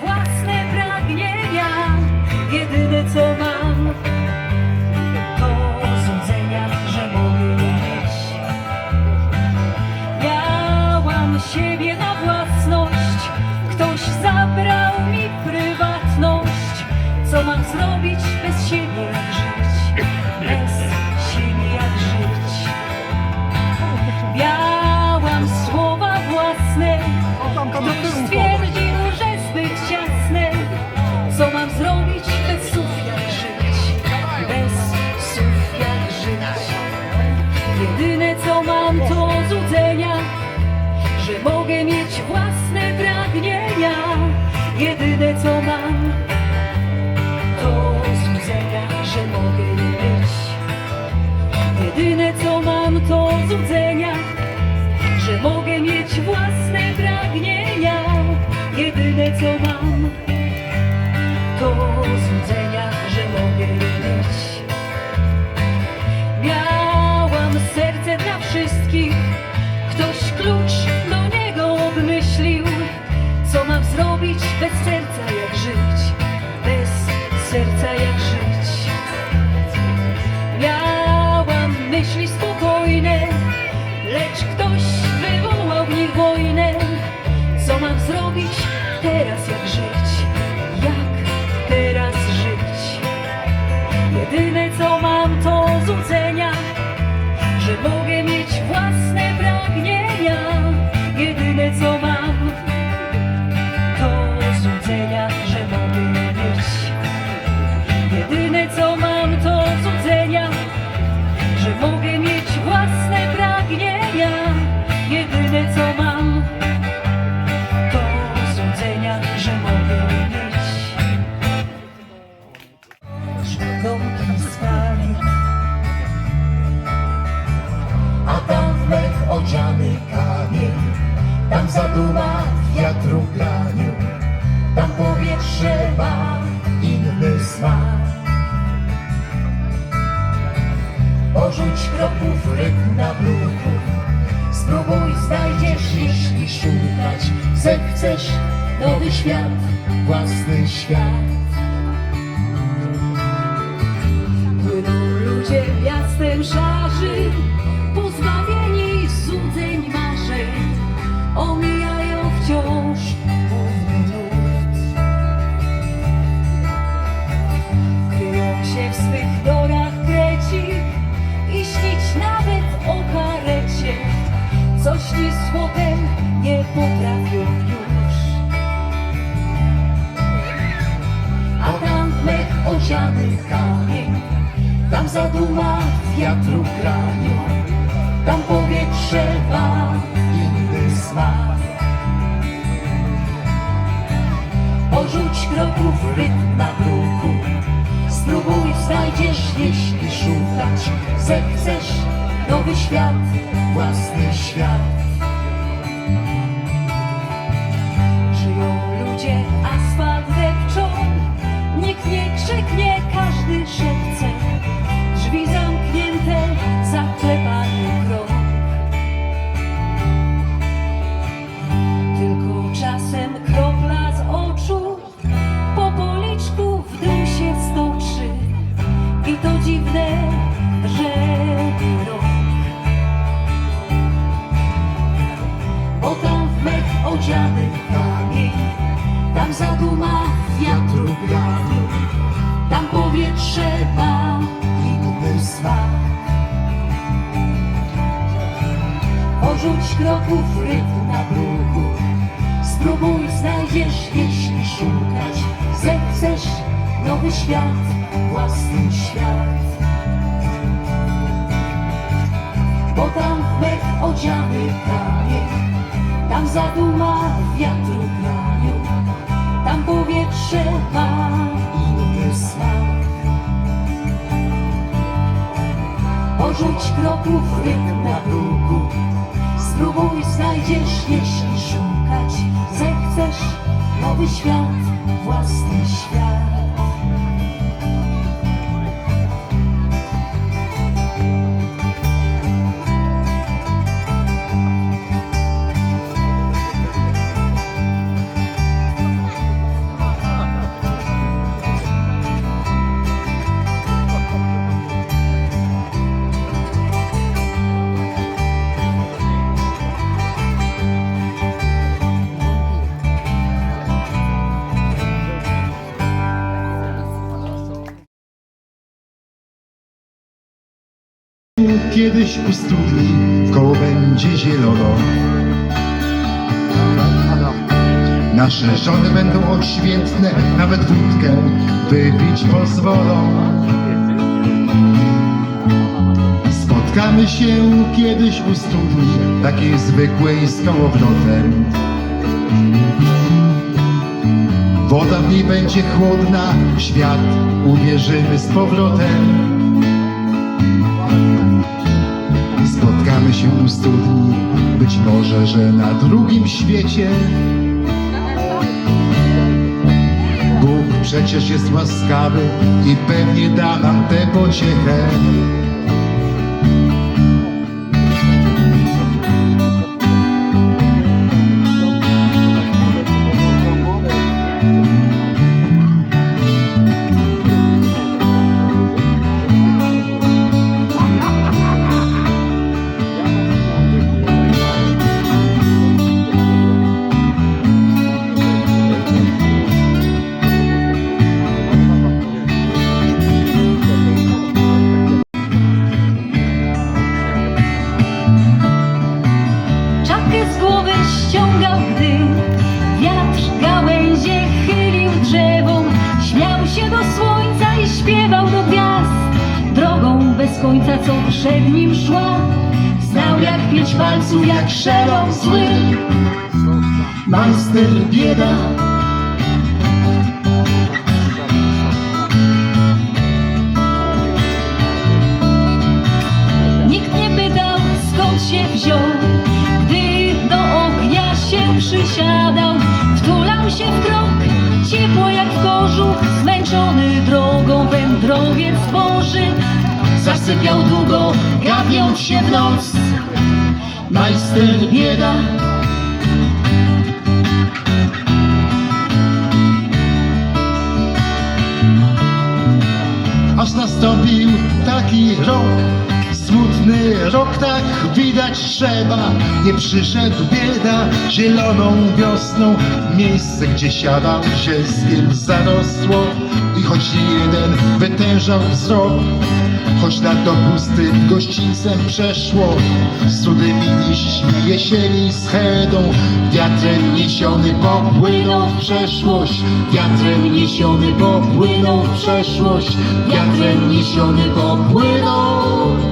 Własne pragnienia, jedyne co mam to złudzenia, że mogę mieć. Miałam siebie na własność, ktoś zabrał mi prywatność. Co mam zrobić złudzenia, że mogę mieć własne pragnienia. Jedyne co mam to złudzenia, że mogę mieć. Miałam serce dla wszystkich, ktoś klucz do niego obmyślił. Co mam zrobić bez serca, tam zaduma wiatru graniu, tam powietrze ma inny smak. Porzuć kroków rytm na bruku, spróbuj znajdziesz, jeśli szukać zechcesz nowy świat, własny świat. Płyną ludzie miastem szarzy, szukać zechcesz nowy świat, własny świat. Żyją ludzie, asfalt depczą, nikt nie krzyknie, Porzuć kroków rytm na bruku, spróbuj znajdziesz, jeśli szukać zechcesz nowy świat, własny świat. Bo tam w mech odziany kamień, tam zaduma wiatru graniu, tam powietrze ma inny smak. Porzuć kroków rytm na bruku, spróbuj znajdziesz, jeśli szukać zechcesz nowy świat, własny świat. Kiedyś u studni koło będzie zielono. Nasze żony będą odświętne, nawet wódkę wypić pozwolą. Spotkamy się kiedyś u studni, takiej zwykłej z kołowrotem. Woda w niej będzie chłodna, świat uwierzymy z powrotem. Spotkamy się u studni, być może, że na drugim świecie. Bóg przecież jest łaskawy i pewnie da nam tę pociechę. Śpiewał do gwiazd. Drogą bez końca, co przed nim szła. Znał jak pięć palców, jak szerok zły. Majster bieda, Nikt nie pytał, skąd się wziął, gdy do ognia się przysiadał. Wtulał się w krok, ciepło jak w kożuch, zmęczony drogą wędrowiec Boży. Zasypiał długo, gapiąc się w noc. majster bieda. Aż nastąpił taki rok, smutny rok, tak widać trzeba. Nie przyszedł bieda zieloną wiosną, miejsce gdzie siadał zielskiem zarosło. I choć nie jeden wytężał wzrok, choć nad to pustym gościńcem przeszło, z cudymi liśćmi jesieni z hedą, wiatrem niesiony popłynął w przeszłość, wiatrem niesiony popłynął w przeszłość, wiatrem niesiony popłynął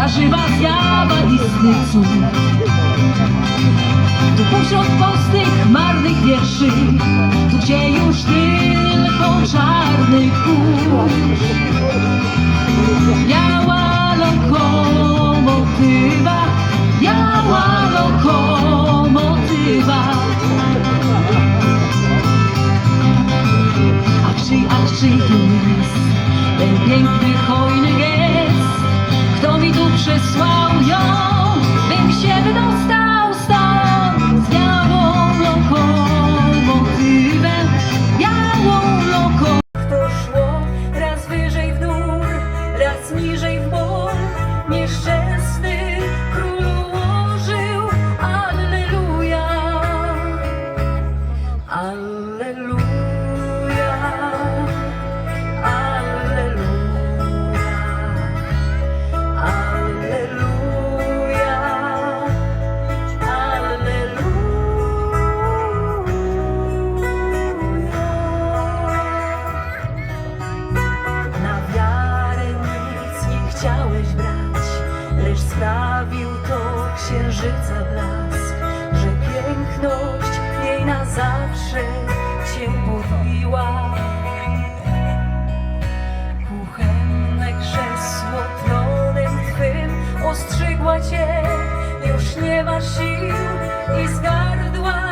ta żywa zjawa istny cud. Tu pośród pustych, marnych wierszy, tu gdzie już tylko czarny kurz. Biała lokomotywa, biała lokomotywa. A czyj, a czyj tu jest ten piękny, hojny przysłał ją, chciałeś brać, lecz sprawił to księżyca blask, że piękny zawsze cię podbiła. Kuchenne krzesło tronem twym ostrzygła cię, już nie ma sił i z gardła